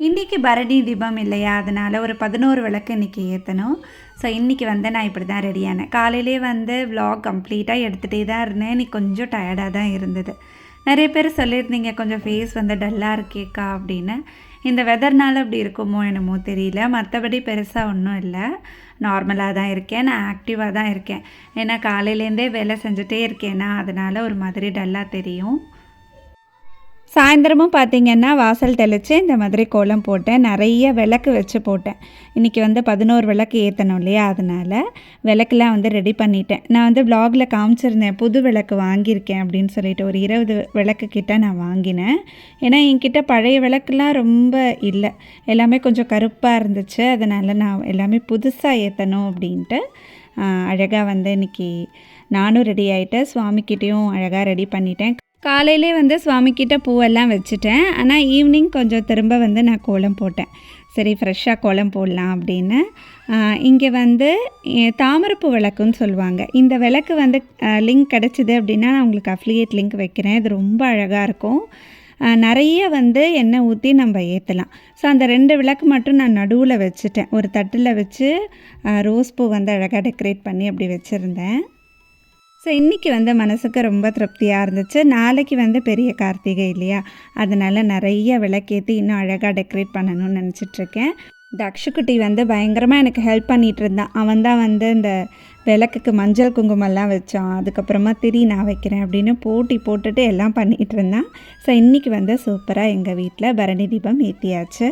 இன்றைக்கி பரணி தீபம் இல்லையா? அதனால் ஒரு பதினோரு விளக்கு இன்றைக்கி ஏற்றணும் ஸோ இன்றைக்கி வந்து நான் இப்படி தான் ரெடியானேன் காலையிலே வந்து vlog கம்ப்ளீட்டாக எடுத்துகிட்டே தான் இருந்தேன். இன்னைக்கு கொஞ்சம் டயர்டாக தான் இருந்தது. நிறைய பேர் சொல்லியிருந்தீங்க கொஞ்சம் ஃபேஸ் வந்து டல்லாக இருக்கேக்கா அப்படின்னு. இந்த வெதர்னால் அப்படி இருக்குமோ என்னமோ தெரியல. மற்றபடி பெருசாக ஒன்றும் இல்லை. நார்மலாக தான் இருக்கேன். நான் ஆக்டிவாக தான் இருக்கேன். ஏன்னா காலையிலேருந்தே வேலை செஞ்சுட்டே இருக்கேன்னா அதனால் ஒரு மாதிரி டல்லாக தெரியும். சாயந்தரமும் பார்த்தீங்கன்னா வாசல் தெளித்து இந்த மாதிரி கோலம் போட்டேன். நிறைய விளக்கு வச்சு போட்டேன். இன்றைக்கி வந்து பதினோரு விளக்கு ஏற்றணும் இல்லையா? அதனால் விளக்குலாம் வந்து ரெடி பண்ணிட்டேன். நான் வந்து வ்ளாகில் காமிச்சிருந்தேன். புது விளக்கு வாங்கியிருக்கேன் அப்படின்னு சொல்லிட்டு ஒரு இருபது விளக்கு கிட்ட நான் வாங்கினேன். ஏன்னா என்கிட்ட பழைய விளக்குலாம் ரொம்ப இல்லை. எல்லாமே கொஞ்சம் கருப்பாக இருந்துச்சு. அதனால் நான் எல்லாமே புதுசாக ஏற்றணும் அப்படின்ட்டு அழகாக வந்து இன்றைக்கி நானும் ரெடி ஆகிட்டேன் சுவாமிக்கிட்டேயும் அழகாக ரெடி பண்ணிட்டேன். காலையிலே வந்து சுவாமிக்கிட்ட பூவெல்லாம் வச்சுட்டேன். ஆனால் ஈவினிங் கொஞ்சம் திரும்ப வந்து நான் கோலம் போட்டேன். சரி ஃப்ரெஷ்ஷாக கோலம் போடலாம் அப்படின்னு. இங்கே வந்து தாமரப்பு தாமரைப்பூ விளக்குன்னு சொல்லுவாங்க. இந்த விளக்கு வந்து லிங்க் கிடச்சிது அப்படின்னா நான் உங்களுக்கு அஃப்லியேட் லிங்க் வைக்கிறேன். இது ரொம்ப அழகாக இருக்கும். நிறைய வந்து எண்ணெய் ஊற்றி நம்ம ஏற்றலாம் ஸோ அந்த ரெண்டு விளக்கு மட்டும் நான் நடுவில் வச்சுட்டேன். ஒரு தட்டில் வச்சு ரோஸ் பூ வந்து அழகாக டெக்கரேட் பண்ணி அப்படி வச்சுருந்தேன். ஸோ இன்றைக்கி வந்து மனசுக்கு ரொம்ப திருப்தியாக இருந்துச்சு. நாளைக்கு வந்து பெரிய கார்த்திகை இல்லையா? அதனால் நிறைய விளக்கேற்றி இன்னும் அழகாக டெக்கரேட் பண்ணணும்னு நினச்சிட்ருக்கேன். தக்ஷுக்குட்டி வந்து பயங்கரமாக எனக்கு ஹெல்ப் பண்ணிகிட்டு இருந்தான். அவன் தான் வந்து இந்த விளக்குக்கு மஞ்சள் குங்குமம்லாம் வச்சான். அதுக்கப்புறமா திரி நான் வைக்கிறேன் அப்படின்னு போட்டி போட்டுட்டு எல்லாம் பண்ணிகிட்டு இருந்தான். ஸோ இன்றைக்கி வந்து சூப்பராக எங்கள் வீட்டில் பரணி தீபம் ஏற்றியாச்சு